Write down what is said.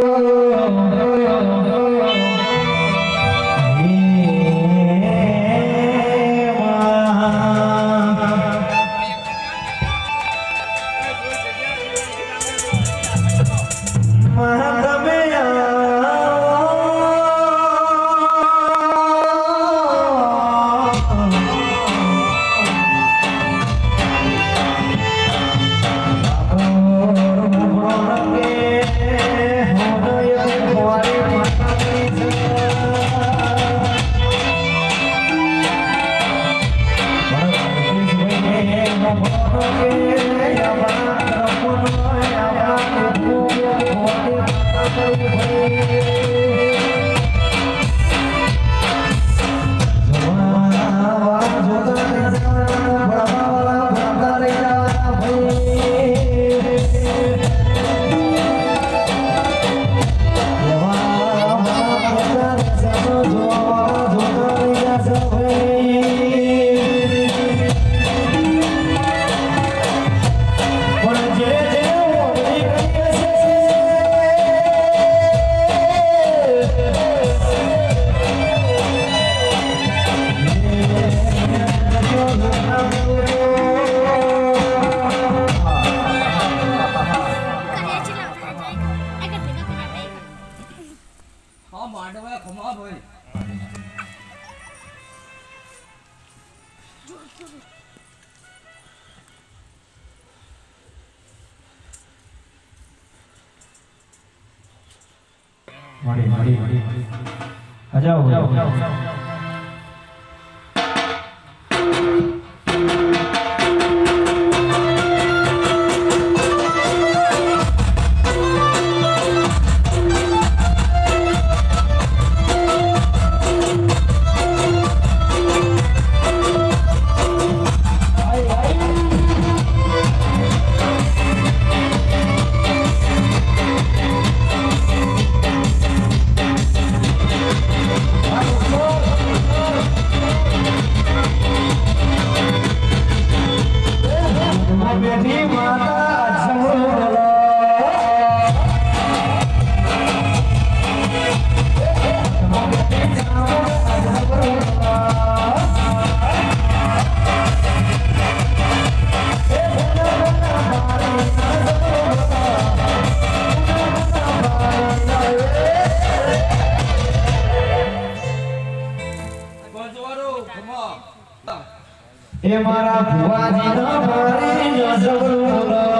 Oh. I'm મળે હજાઓ હજાઓ એ મારા ભુવાજી નો ભરે જસબરો